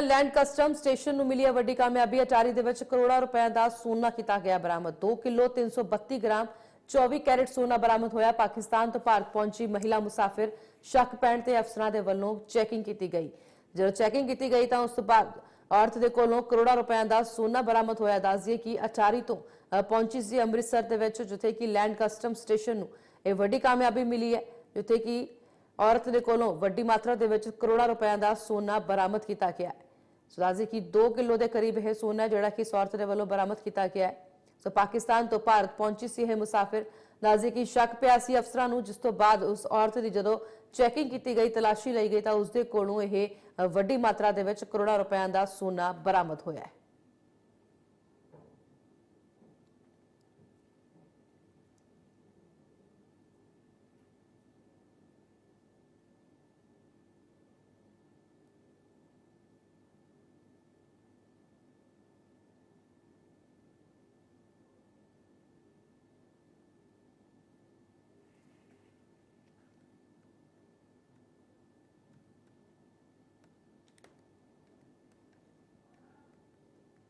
Land custom station ਨੂੰ ਮਿਲੀ ਹੈ ਵੱਡੀ ਕਾਮਯਾਬੀ, ਅਟਾਰੀ ਦੇ ਵਿੱਚ ਕਰੋੜਾਂ ਰੁਪਏ ਦਾ ਸੋਨਾ ਕੀਤਾ ਗਿਆ ਬਰਾਮਦ। 2 ਕਿਲੋ 332 ਗ੍ਰਾਮ 24 ਕੈਰਟ ਸੋਨਾ ਬਰਾਮਦ ਹੋਇਆ। ਪਾਕਿਸਤਾਨ ਤੋਂ ਭਾਰਤ ਪਹੁੰਚੀ ਮਹਿਲਾ ਮੁਸਾਫਿਰ ਸ਼ੱਕ ਪੈਣ ਤੇ ਅਫਸਰਾਂ ਦੇ ਵੱਲੋਂ ਚੈਕਿੰਗ ਕੀਤੀ ਗਈ। ਜਦੋਂ ਚੈਕਿੰਗ ਕੀਤੀ ਗਈ ਤਾਂ ਉਸ ਤੋਂ ਬਾਅਦ ਔਰਤ ਦੇ ਕੋਲੋਂ ਕਰੋੜਾਂ ਰੁਪਏ ਦਾ ਸੋਨਾ ਬਰਾਮਦ ਹੋਇਆ। ਦੱਸਦੀਏ ਕਿ ਅਟਾਰੀ ਤੋਂ ਪਹੁੰਚੀ ਸੀ ਅੰਮ੍ਰਿਤਸਰ ਦੇ ਵਿੱਚ, ਜਿੱਥੇ ਕਿ ਲੈਂਡ ਕਸਟਮ ਸਟੇਸ਼ਨ ਨੂੰ ਇਹ ਵੱਡੀ ਕਾਮਯਾਬੀ ਮਿਲੀ ਹੈ, ਜਿੱਥੇ ਕਿ ਔਰਤ ਦੇ ਕੋਲੋਂ ਵੱਡੀ ਮਾਤਰਾ ਦੇ ਵਿੱਚ ਕਰੋੜਾਂ ਰੁਪਏ ਦਾ ਸੋਨਾ ਬਰਾਮਦ ਕੀਤਾ ਗਿਆ ਹੈ। ਸੋ ਦੱਸਦੇ ਕਿ 2 ਕਿਲੋ ਦੇ ਕਰੀਬ ਇਹ ਸੋਨਾ ਜਿਹੜਾ ਕਿ ਇਸ ਔਰਤ ਦੇ ਵੱਲੋਂ ਬਰਾਮਦ ਕੀਤਾ ਗਿਆ ਹੈ। ਸੋ ਪਾਕਿਸਤਾਨ ਤੋਂ ਭਾਰਤ ਪਹੁੰਚੀ ਸੀ ਇਹ ਮੁਸਾਫਿਰ। ਦੱਸਦੇ ਕਿ ਸ਼ੱਕ ਪਿਆ ਸੀ ਅਫਸਰਾਂ ਨੂੰ, ਜਿਸ ਤੋਂ ਬਾਅਦ ਉਸ ਔਰਤ ਦੀ ਜਦੋਂ ਚੈਕਿੰਗ ਕੀਤੀ ਗਈ, ਤਲਾਸ਼ੀ ਲਈ ਗਈ, ਤਾਂ ਉਸ ਦੇ ਕੋਲੋਂ ਇਹ ਵੱਡੀ ਮਾਤਰਾ ਦੇ ਵਿੱਚ ਕਰੋੜਾਂ ਰੁਪਏ ਦਾ ਸੋਨਾ ਬਰਾਮਦ ਹੋਇਆ ਹੈ।